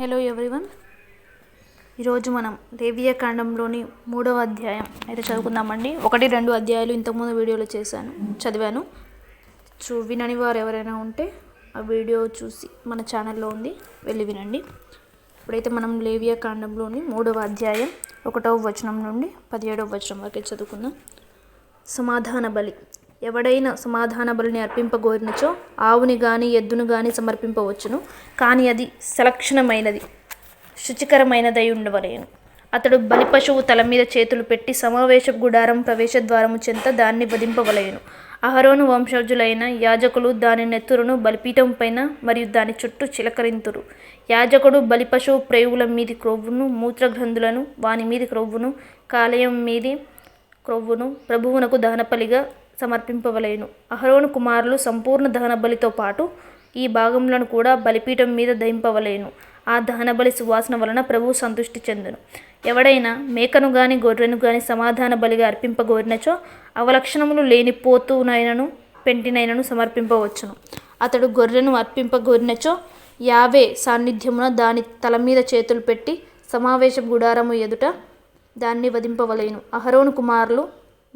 Hello everyone ఈరోజు మనం లేవియ కాండంలోని మూడవ అధ్యాయం అయితే చదువుకుందామండి. ఒకటి రెండు అధ్యాయాలు ఇంతకుముందు వీడియోలో చేశాను చదివాను. చూ వినని వారు ఎవరైనా ఉంటే ఆ వీడియో చూసి మన ఛానల్లో ఉంది వెళ్ళి వినండి. ఇప్పుడైతే మనం లేవియ కాండంలోని మూడవ అధ్యాయం ఒకటవ వచనం నుండి పదిహేడవ వచనం వరకు చదువుకుందాం. సమాధాన బలి ఎవడైనా సమాధాన బలిని అర్పింపగోరినచో ఆవుని గాని ఎద్దును గాని సమర్పింపవచ్చును. కానీ అది సలక్షణమైనది శుచికరమైనదై ఉండవలేను అతడు బలి పశువు తల మీద చేతులు పెట్టి సమావేశ గుడారం ప్రవేశద్వారము చెంత దాన్ని వధింపవలయను అహరోను వంశజులైన యాజకులు దాని నెత్తురును బలిపీఠం పైన మరియు దాని చుట్టూ చిలకరింతురు. యాజకుడు బలిపశువు ప్రేవుల మీది క్రొవ్వును మూత్రగ్రంథులను వాని మీది క్రొవ్వును కాలేయం మీది క్రొవ్వును ప్రభువునకు దానపలిగా సమర్పింపవలేను. అహరోను కుమారులు సంపూర్ణ దహన బలితో పాటు ఈ భాగములను కూడా బలిపీఠం మీద దయింపవలేను ఆ దహనబలి సువాసన వలన ప్రభువు సంతృష్టి చెందును. ఎవడైనా మేకను గాని గొర్రెను గాని సమాధాన బలిగా అర్పింపగోరినచో అవలక్షణములు లేని పోతునైనను పెంటినైనను సమర్పింపవచ్చును. అతడు గొర్రెను అర్పింపగోరినచో యావే సాన్నిధ్యమున దాని తల మీద చేతులు పెట్టి సమావేశ గుడారము ఎదుట దాన్ని వధింపవలేను. అహరోను కుమారులు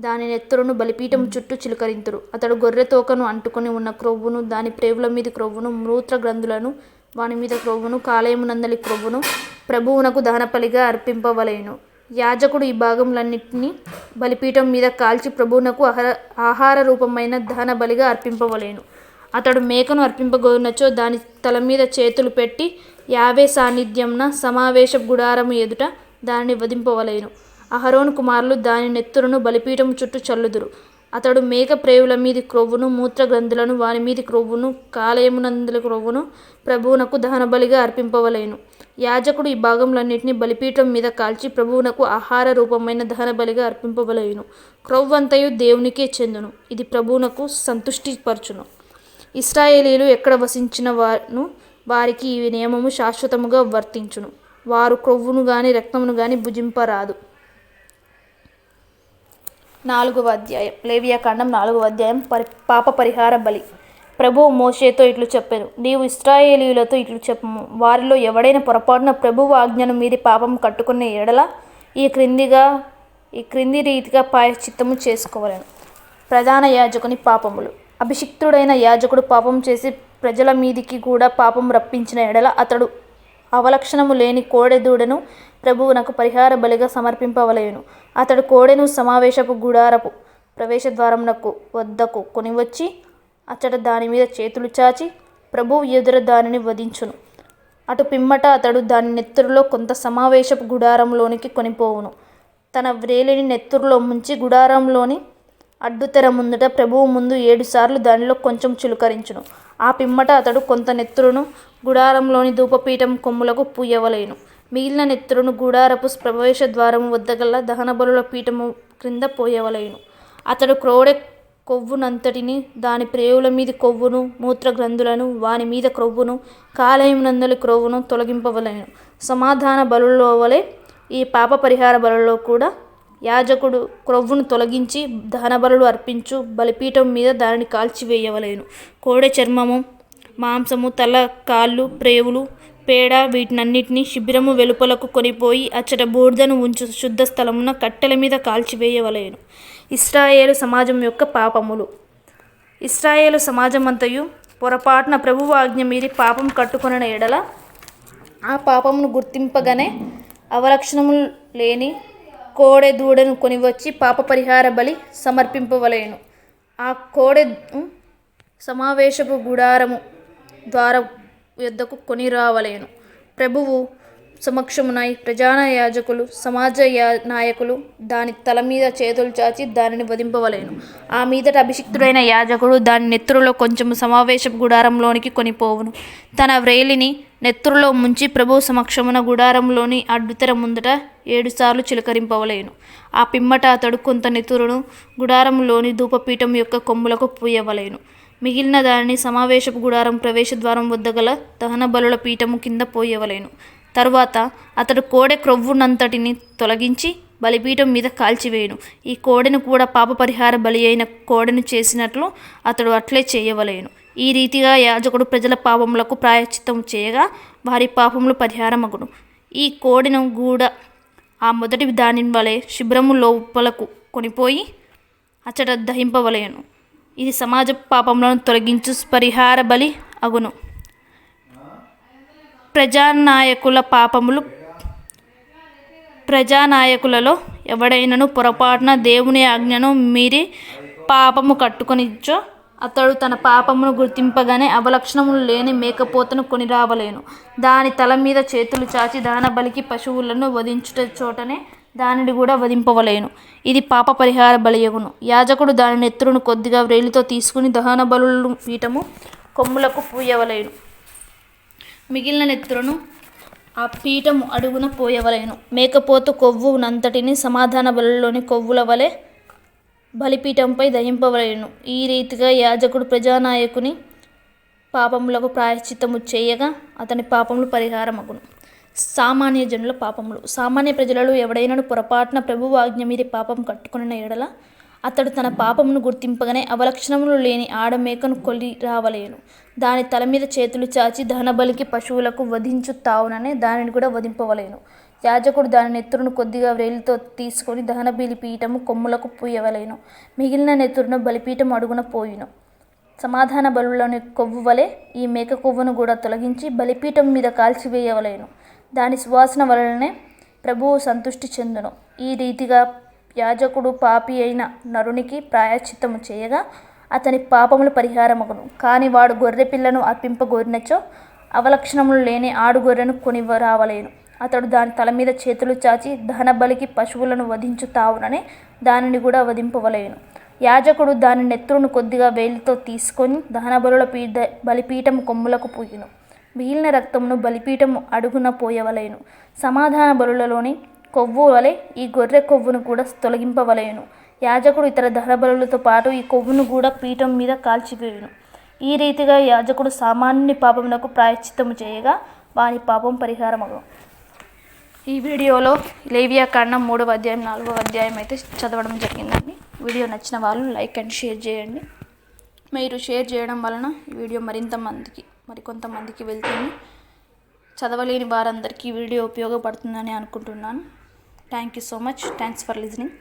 దాని నెత్తురును బలిపీఠం చుట్టూ చిలకరింతురు. అతడు గొర్రె తోకను అంటుకొని ఉన్న క్రొవ్వును దాని ప్రేవుల మీద క్రొవ్వును మూత్ర గ్రంథులను వాని మీద క్రొవ్వును కాలయమునందలి క్రొవ్వును ప్రభువునకు దహనపలిగా అర్పింపవలేను. యాజకుడు ఈ భాగములన్నింటినీ బలిపీఠం మీద కాల్చి ప్రభువునకు ఆహార ఆహార రూపమైన దహన బలిగా అర్పింపవలేను. అతడు మేకను అర్పింపగోనచో దాని తల మీద చేతులు పెట్టి యావే సాన్నిధ్యంన సమావేశ గుడారము ఎదుట దానిని వధింపవలేను. అహరోను కుమారులు దాని నెత్తురును బలిపీఠం చుట్టూ చల్లుదురు. అతడు మేక ప్రేవుల మీది క్రొవ్వును మూత్రగ్రంథులను వారి వాని మీది క్రొవ్వును కాలయమునందుల క్రొవ్వును ప్రభువునకు దహనబలిగా అర్పింపవలేను. యాజకుడు ఈ భాగములన్నింటినీ బలిపీఠం మీద కాల్చి ప్రభువునకు ఆహార రూపమైన దహనబలిగా అర్పింపవలేను. క్రొవ్వంతయు దేవునికే చెందును. ఇది ప్రభువునకు సంతుష్టిపరచును. ఇస్రాయేలీలు ఎక్కడ వసించిన వారు వారికి ఈ నియమము శాశ్వతముగా వర్తించును. వారు క్రొవ్వును గాని రక్తమును గాని భుజింపరాదు. నాలుగవ అధ్యాయం. లేవియాకాండం నాలుగవ అధ్యాయం పరి పాప పరిహార బలి. ప్రభువు మోషేతో ఇట్లు చెప్పాను. నీవు ఇస్రాయేలీయులతో ఇట్లు చెప్పము. వారిలో ఎవడైనా పొరపాటున ప్రభువు ఆజ్ఞను మీది పాపం కట్టుకునే ఎడల ఈ క్రిందిగా ఈ క్రింది రీతిగా పాయశ్చిత్తము చేసుకోవాలను. ప్రధాన యాజకుని పాపములు. అభిషిక్తుడైన యాజకుడు పాపం చేసి ప్రజల మీదికి కూడా పాపం రప్పించిన ఎడల అతడు అవలక్షణము లేని కోడెదూడను ప్రభువునకు పరిహార బలిగా సమర్పింపవలయును అతడు కోడెను సమావేశపు గుడారపు ప్రవేశద్వారమునకు వద్దకు కొనివచ్చి అచ్చట దాని మీద చేతులు చాచి ప్రభువు ఎదుర దానిని వధించును. అటు పిమ్మట అతడు దాని నెత్తురులో కొంత సమావేశపు గుడారంలోనికి కొనిపోవును. తన వ్రేలిని నెత్తురులో ముంచి గుడారంలోని అడ్డుతెర ముందుట ప్రభువు ముందు ఏడుసార్లు దానిలో కొంచెం చిలుకరించును. ఆ పిమ్మట అతడు కొంత నెత్తురును గుడారంలోని ధూపపీఠం కొమ్ములకు పూయవలేను. మిగిలిన నెత్తురును గుడారపు ప్రవేశ ద్వారము వద్దగల దహనబలుల పీఠము క్రింద పోయవలేను. అతడు క్రోడె కొవ్వునంతటిని దాని ప్రేవుల మీద కొవ్వును మూత్ర గ్రంథులను వాని మీద క్రొవ్వును కాలయమునందలి క్రొవ్వును తొలగింపవలేను. సమాధాన బలులో వలె ఈ పాప పరిహార బలలో కూడా యాజకుడు క్రొవ్వును తొలగించి దహనబలులు అర్పించు బలిపీఠం మీద దానిని కాల్చివేయవలేను. కోడె చర్మము మాంసము తల కాళ్ళు ప్రేవులు పేడ వీటినన్నిటినీ శిబిరము వెలుపలకు కొనిపోయి అచ్చట బూర్దను ఉంచు శుద్ధ స్థలమున కట్టెల మీద కాల్చివేయవలేను. ఇస్రాయేలు సమాజం యొక్క పాపములు. ఇస్రాయేలు సమాజమంతయు పొరపాటున ప్రభువు ఆజ్ఞ మీది పాపం కట్టుకొనిన ఎడల ఆ పాపమును గుర్తింపగానే అవలక్షణములు లేని కోడె దూడను కొనివచ్చి పాప పరిహార బలి సమర్పింపవలేను. ఆ కోడె సమావేశపు గుడారము ద్వారా యొద్దకు కొని రావలేను. ప్రభువు సమక్షమునై ప్రజాన యాజకులు సమాజ యా నాయకులు దాని తల మీద చేతులు చాచి దానిని వధింపవలేను. ఆ మీదట అభిషిక్తుడైన యాజకుడు దాని నెత్తురులో కొంచెం సమావేశపు గుడారంలోనికి కొనిపోవును. తన వ్రేలిని నెత్తురులో ముంచి ప్రభు సమక్షమున గుడారంలోని అడ్డుతెర ముందట ఏడుసార్లు చిలకరింపవలేను. ఆ పిమ్మట అతడు కొంత నెత్తురును గుడారంలోని ధూపపీఠం యొక్క కొమ్ములకు పూయవలేను. మిగిలిన దానిని సమావేశపు గుడారం ప్రవేశద్వారం వద్ద గల దహన బలుల పీఠము కింద పోయవలేను. తరువాత అతడు కోడె క్రొవ్వునంతటిని తొలగించి బలిపీఠం మీద కాల్చివేయును. ఈ కోడెను కూడా పాప పరిహార బలి అయిన కోడెను చేసినట్లు అతడు అట్లే చేయవలేను. ఈ రీతిగా యాజకుడు ప్రజల పాపములకు ప్రాయచిత్తం చేయగా వారి పాపములు పరిహారమగును. ఈ కోడెను గూడ ఆ మొదటి దాని వలె శిబిరము లోపలకు కొనిపోయి అచ్చట దహింపవలేను. ఇది సమాజ పాపములను తొలగించు పరిహార బలి అగును. ప్రజానాయకుల పాపములు ప్రజానాయకులలో ఎవడైనను పొరపాటున దేవుని ఆజ్ఞను మీరి పాపము కట్టుకొనిచ్చో అతడు తన పాపమును గుర్తింపగానే అవలక్షణములు లేని మేకపోతను కొని రావలేను దాని తల మీద చేతులు చాచి దాన బలికి పశువులను వధించుట చోటనే దానిని కూడా వధింపవలేను. ఇది పాప పరిహార బలియగును. యాజకుడు దాని నెత్తురును కొద్దిగా వ్రేలితో తీసుకుని దహన బలులను పీఠము కొమ్ములకు పూయవలేను. మిగిలిన నెత్తురును ఆ పీఠము అడుగున పోయవలెను. మేకపోతు కొవ్వు నంతటిని సమాధాన బలులోని కొవ్వుల వలె బలిపీఠంపై దహింపవలెను. ఈ రీతిగా యాజకుడు ప్రజానాయకుని పాపములకు ప్రాయశ్చిత్తము చేయగా అతని పాపములు పరిహారమగును. సామాన్య జనుల పాపములు. సామాన్య ప్రజలలో ఎవడైనను పొరపాటున ప్రభువు ఆజ్ఞ మీద పాపం కట్టుకున్న ఎడల అతడు తన పాపమును గుర్తింపగానే అవలక్షణములు లేని ఆడమేకను కొలి రావలేను. దాని తల మీద చేతులు చాచి దహనబలికి పశువులకు వధించు తావుననే దానిని కూడా వధింపవలేను. యాజకుడు దాని నెత్తురును కొద్దిగా వ్రేలితో తీసుకొని దహనబలి పీఠము కొమ్ములకు పూయవలేను. మిగిలిన నెత్తురును బలిపీఠం అడుగున పోయిను. సమాధాన బలులోని కొవ్వు వలె ఈ మేక కొవ్వును కూడా తొలగించి బలిపీఠం మీద కాల్చివేయవలేను. దాని సువాసన వలననే ప్రభువు సంతుష్టి చెందును. ఈ రీతిగా యాజకుడు పాపి అయిన నరునికి ప్రాయశ్చిత్తము చేయగా అతని పాపములు పరిహారమగును. కాని వాడు గొర్రె పిల్లను అర్పింపగోరినచో అవలక్షణములు లేని ఆడు గొర్రెను కొనివరావలేను. అతడు దాని తల మీద చేతులు చాచి దహన బలికి పశువులను వధించు తావుననే దానిని కూడా వధింపవలేను. యాజకుడు దాని నెత్తురును కొద్దిగా వేలితో తీసుకొని దహన బలుల పీఠ బలిపీఠం కొమ్ములకు పూయును. మిగిలిన రక్తమును బలిపీఠము అడుగున పోయవలేను. సమాధాన బలులలోని కొవ్వు వలె ఈ గొర్రె కొవ్వును కూడా తొలగింపవలేను. యాజకుడు ఇతర ధనబలులతో పాటు ఈ కొవ్వును కూడా పీఠం మీద కాల్చివేయును. ఈ రీతిగా యాజకుడు సామాన్యుని పాపమునకు ప్రాయశ్చిత్తము చేయగా వాని పాపం పరిహారమగు ఈ వీడియోలో లేవియా కాండం మూడవ అధ్యాయం నాలుగవ అధ్యాయం అయితే చదవడం జరిగిందండి. వీడియో నచ్చిన వాళ్ళు లైక్ అండ్ షేర్ చేయండి. మీరు షేర్ చేయడం వలన ఈ వీడియో మరింత మందికి మరి కొంతమందికి వెళ్తుంది. చదవలేని వారందరికీ ఈ వీడియో ఉపయోగపడుతుందని అనుకుంటున్నాను. Thank you so much. Thanks for listening.